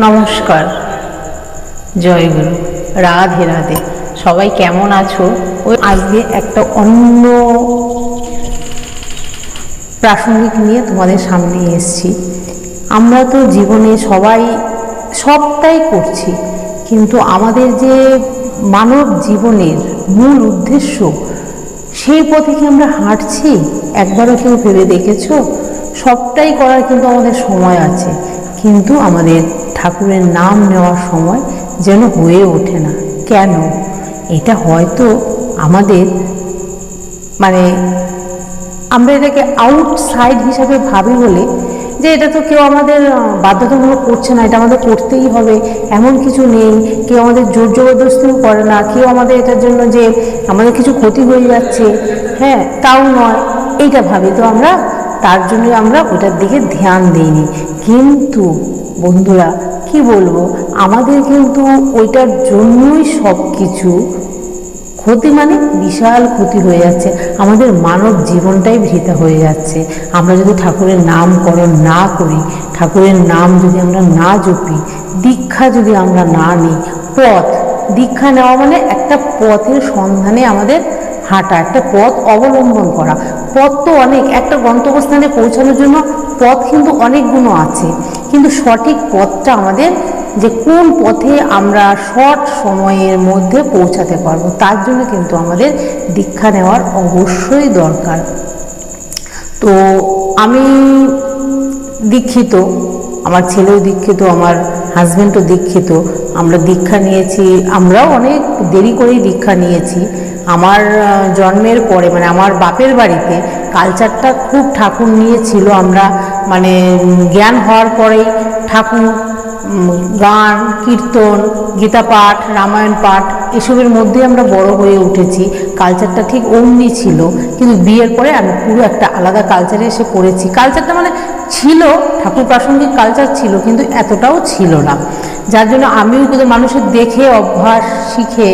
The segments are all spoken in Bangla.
নমস্কার। জয়গুরু রাধে রাধে। সবাই কেমন আছো? ওই আজকে একটা অন্য প্রাসঙ্গিক নিয়ে তোমাদের সামনে এসেছি। আমরা তো জীবনে সবাই সবটাই করছি, কিন্তু আমাদের যে মানব জীবনের মূল উদ্দেশ্য, সেই পথে কি আমরা হাঁটছি? একবারও কেউ ভেবে দেখেছ? সবটাই করার কিন্তু আমাদের সময় আছে, কিন্তু আমাদের ঠাকুরের নাম নেওয়ার সময় যেন হয়ে ওঠে না। কেন? এটা হয়তো আমাদের মানে আমরা এটাকে আউটসাইড হিসাবে ভাবি বলে যে এটা তো কেউ আমাদের বাধ্যতামূলক করছে না, এটা আমাদের করতেই হবে, এমন কিছু নেই, কেউ আমাদের জোর জবরদস্তিও করে না, কেউ আমাদের এটার জন্য যে আমাদের কিছু ক্ষতি হয়ে যাচ্ছে। হ্যাঁ তাও নয়, এইটা ভাবি। তো আমরা, তার জন্য আমরা ওটার দিকে ধ্যান দিইনি। কিন্তু বন্ধুরা কি বলব? আমাদের কিন্তু ওইটার জন্যই সব কিছু ক্ষতি মানে বিশাল ক্ষতি হয়ে যাচ্ছে। আমাদের মানব জীবনটাই বৃথা হয়ে যাচ্ছে। আমরা যদি ঠাকুরের নামকরণ না করি, ঠাকুরের নাম যদি আমরা না জপি, দীক্ষা যদি আমরা না নিই, পথ, দীক্ষা নেওয়া মানে একটা পথের সন্ধানে আমাদের হাঁটা, একটা পথ অবলম্বন করা। পথ তো অনেক, একটা গন্তব্যস্থানে পৌঁছানোর জন্য পথ কিন্তু অনেকগুলো আছে। কিন্তু সঠিক পথটা আমাদের যে কোন পথে আমরা শর্ট সময়ের মধ্যে পৌঁছাতে পারব, তার জন্য কিন্তু আমাদের দীক্ষা নেওয়ার অবশ্যই দরকার। তো আমি দীক্ষিত আমার ছেলেও দীক্ষিত, আমার হাজব্যান্ডও দীক্ষিত। আমরা দীক্ষা নিয়েছি, আমরাও অনেক দেরি করেই দীক্ষা নিয়েছি। আমার জন্মের পরে মানে আমার বাপের বাড়িতে কালচারটা খুব ঠাকুর নিয়েছিল আমরা। মানে জ্ঞান হওয়ার পরেই ঠাকুর গান, কীর্তন, গীতা পাঠ, রামায়ণ পাঠ, এসবের মধ্যে আমরা বড় হয়ে উঠেছি। কালচারটা ঠিক অমনি ছিল। কিন্তু বিয়ের পরে আমি পুরো একটা আলাদা কালচারে এসে পড়েছি। কালচারটা মানে ছিল, ঠাকুর প্রাসঙ্গিক কালচার ছিল, কিন্তু এতটাও ছিল না। যার জন্য আমিও কিন্তু মানুষের দেখে, অভ্যাস শিখে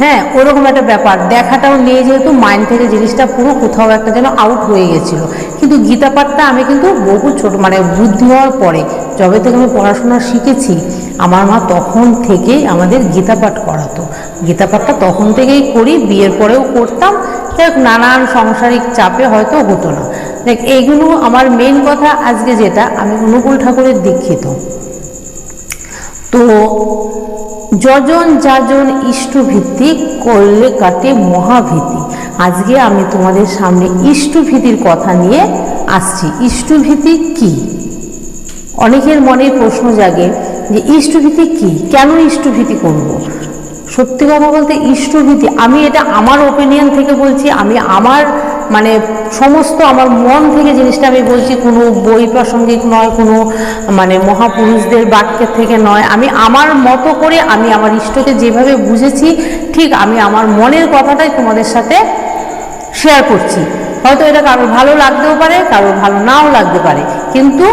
হ্যাঁ ওরকম একটা ব্যাপার। দেখাটাও নিয়ে যেহেতু মাইন্ড থেকে জিনিসটা পুরো কোথাও একটা যেন আউট হয়ে গেছিল। কিন্তু গীতা পাঠটা আমি কিন্তু বহু ছোট মানে বুদ্ধি হওয়ার পরে, যবে থেকে আমি পড়াশোনা শিখেছি, আমার মা তখন থেকেই আমাদের গীতা পাঠ করাতো। গীতা পাঠটা তখন থেকেই করি, বিয়ের পরেও করতাম। যাই নানান সাংসারিক চাপে হয়তো হতো না। দেখ, এইগুলো আমার মেন কথা আজকে যেটা, আমি অনুকূল ঠাকুরের দীক্ষিত। তো, যজন যাজন ইষ্টভিত্তিক করলে কাটে মহাভীতি। আজকে আমি তোমাদের সামনে ইষ্টভীতির কথা নিয়ে আসছি। ইষ্টভীতি কি? অনেকের মনে প্রশ্ন জাগে যে ইষ্টভীতি কি? কেন ইষ্টভীতি করব। সত্যি কথা বলতে ইষ্টভীতি, আমি এটা আমার ওপিনিয়ন থেকে বলছি, আমি আমার মানে সমস্ত আমার মন থেকে জিনিসটা আমি বলছি, কোনো বই প্রাসঙ্গিক নয়, কোনো মানে মহাপুরুষদের বাক্যের থেকে নয়। আমি আমার মতো করে আমি আমার ইষ্টকে যেভাবে বুঝেছি, ঠিক আমি আমার মনের কথাটাই তোমাদের সাথে শেয়ার করছি। হয়তো এটা কারোর ভালো লাগতেও পারে, কারোর ভালো নাও লাগতে পারে। কিন্তু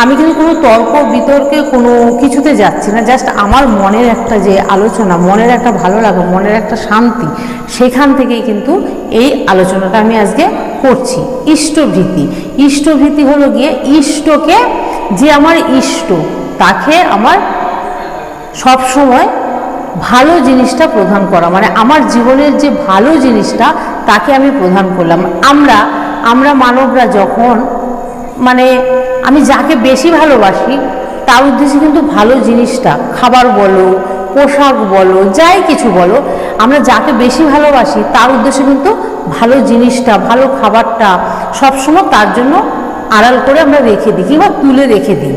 আমি কিন্তু কোনো তর্ক বিতর্কে কোনো কিছুতে যাচ্ছি না জাস্ট আমার মনের একটা যে আলোচনা, মনের একটা ভালো লাগা, মনের একটা শান্তি, সেখান থেকেই কিন্তু এই আলোচনাটা আমি আজকে করছি। ইষ্টভীতি। ইষ্টভীতি হলো গিয়ে ইষ্টকে, যে আমার ইষ্ট, তাকে আমার সব সময় ভালো জিনিসটা প্রদান করা মানে আমার জীবনের যে ভালো জিনিসটা, তাকে আমি প্রদান করলাম। আমরা আমরা মানবরা যখন মানে আমি যাকে বেশি ভালোবাসি, তার উদ্দেশ্যে কিন্তু ভালো জিনিসটা, খাবার বলো, পোশাক বলো, যাই কিছু বলো, আমরা যাকে বেশি ভালোবাসি, তার উদ্দেশ্যে কিন্তু ভালো জিনিসটা, ভালো খাবারটা সবসময় তার জন্য আড়াল করে আমরা রেখে দিই কিংবা তুলে রেখে দিই।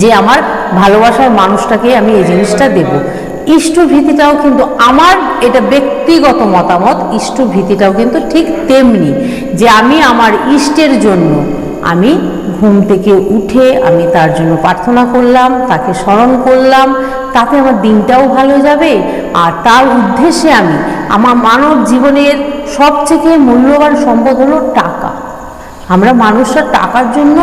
যে আমার ভালোবাসার মানুষটাকে আমি এই জিনিসটা দেব। ইষ্টভীতিটাও কিন্তু আমার এটা ব্যক্তিগত মতামত, ইষ্টভীতিটাও কিন্তু ঠিক তেমনি যে আমি আমার ইষ্টের জন্য আমি ঘুম থেকে উঠে আমি তার জন্য প্রার্থনা করলাম, তাকে স্মরণ করলাম, তাতে আমার দিনটাও ভালো যাবে। আর তার উদ্দেশ্যে আমি আমার মানব জীবনের সবথেকে মূল্যবান সম্পদ হলো টাকা। আমরা মানুষরা টাকার জন্য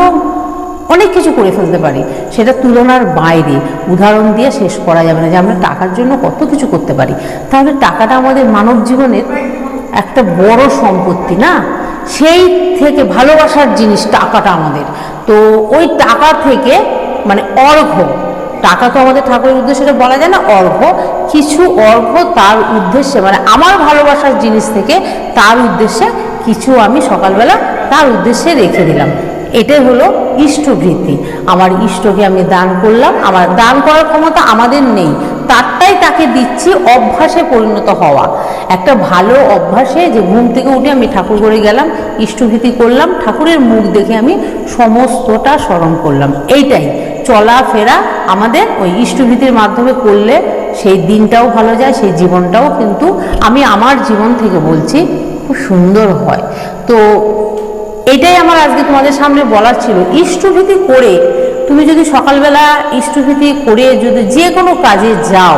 অনেক কিছু করে ফেলতে পারি, সেটা তুলনার বাইরে। উদাহরণ দিয়ে শেষ করা যাবে না যে আমরা টাকার জন্য কত কিছু করতে পারি। তাহলে টাকাটা আমাদের মানব জীবনের একটা বড় সম্পত্তি না? সেই থেকে ভালোবাসার জিনিস টাকাটা আমাদের। তো ওই টাকা থেকে মানে অর্ঘ টাকা তো আমাদের ঠাকুরের উদ্দেশ্যে এটা বলা যায় না অর্ঘ কিছু অর্ঘ তার উদ্দেশ্যে মানে আমার ভালোবাসার জিনিস থেকে তার উদ্দেশ্যে কিছু আমি সকালবেলা তার উদ্দেশ্যে রেখে দিলাম। এটাই হলো ইষ্টভৃতি আমার ইষ্টকে আমি দান করলাম, আমার দান করার ক্ষমতা আমাদের নেই, তারটাই তাকে দিচ্ছি অভ্যাসে পরিণত হওয়া। একটা ভালো অভ্যাসে যে ঘুম থেকে উঠে আমি ঠাকুর করে গেলাম ইষ্টভীতি করলাম, ঠাকুরের মুখ দেখে আমি সমস্তটা স্মরণ করলাম। এইটাই, চলাফেরা আমাদের ওই ইষ্টভীতির মাধ্যমে করলে সেই দিনটাও ভালো যায়, সেই জীবনটাও কিন্তু আমি আমার জীবন থেকে বলছি, খুব সুন্দর হয়। তো এটাই আমার আজকে তোমাদের সামনে বলার ছিল। ইষ্টভীতি করে তুমি যদি সকালবেলা ইষ্টভীতি করে যদি যে কোনো কাজে যাও,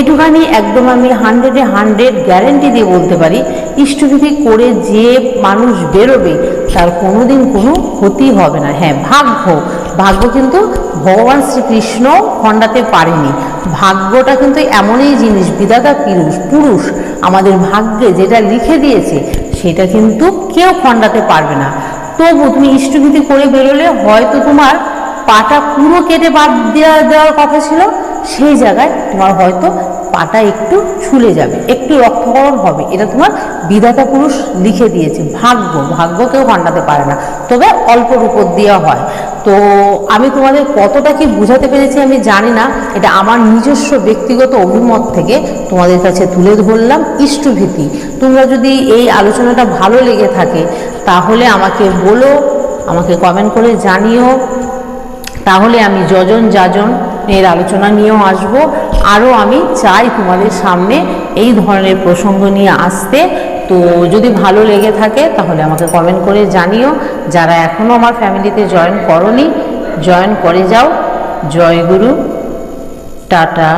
এটুখানি একদম আমি হান্ড্রেডে হান্ড্রেড গ্যারেন্টি দিয়ে বলতে পারি, ইষ্টভীতি করে যে মানুষ বেরোবে তার কোনোদিন কোনো ক্ষতি হবে না। হ্যাঁ ভাগ্য। ভাগ্য কিন্তু ভগবান শ্রীকৃষ্ণ খণ্ডাতে পারেনি। ভাগ্যটা কিন্তু এমনই জিনিস, বিধাতা পুরুষ পুরুষ, আমাদের ভাগ্যে যেটা লিখে দিয়েছে সেটা কিন্তু কেউ খণ্ডাতে পারবে না। তবু তুমি ইষ্টভীতি করে বেরোলে হয়তো তোমার পাটা পুরো কেটে বাদ দেওয়া দেওয়ার কথা ছিল, সেই জায়গায় তোমার হয়তো পাটা একটু ছুলে যাবে, একটু রক্তকরণ হবে। এটা তোমার বিধাতা পুরুষ লিখে দিয়েছে, ভাগ্য ভাগ্য কেউ পাল্টাতে পারে না। তবে অল্প উপর দেওয়া হয়। তো আমি তোমাদের কতটা কি বুঝাতে পেরেছি আমি জানি না। এটা আমার নিজস্ব ব্যক্তিগত অভিমত থেকে তোমাদের কাছে তুলে ধরলাম ইষ্টভীতি। তোমরা যদি এই আলোচনাটা ভালো লেগে থাকে, তাহলে আমাকে বলো, আমাকে কমেন্ট করে জানিও। তাহলে আমি যজন যাজন এর আলোচনা নিয়েও আসব। আরও আমি চাই তোমাদের সামনে এই ধরনের প্রসঙ্গ নিয়ে আসতে। তো যদি ভালো লেগে থাকে তাহলে আমাকে কমেন্ট করে জানিও। যারা এখনও আমার ফ্যামিলিতে জয়েন করনি জয়েন করে যাও। জয় গুরু। টাটা।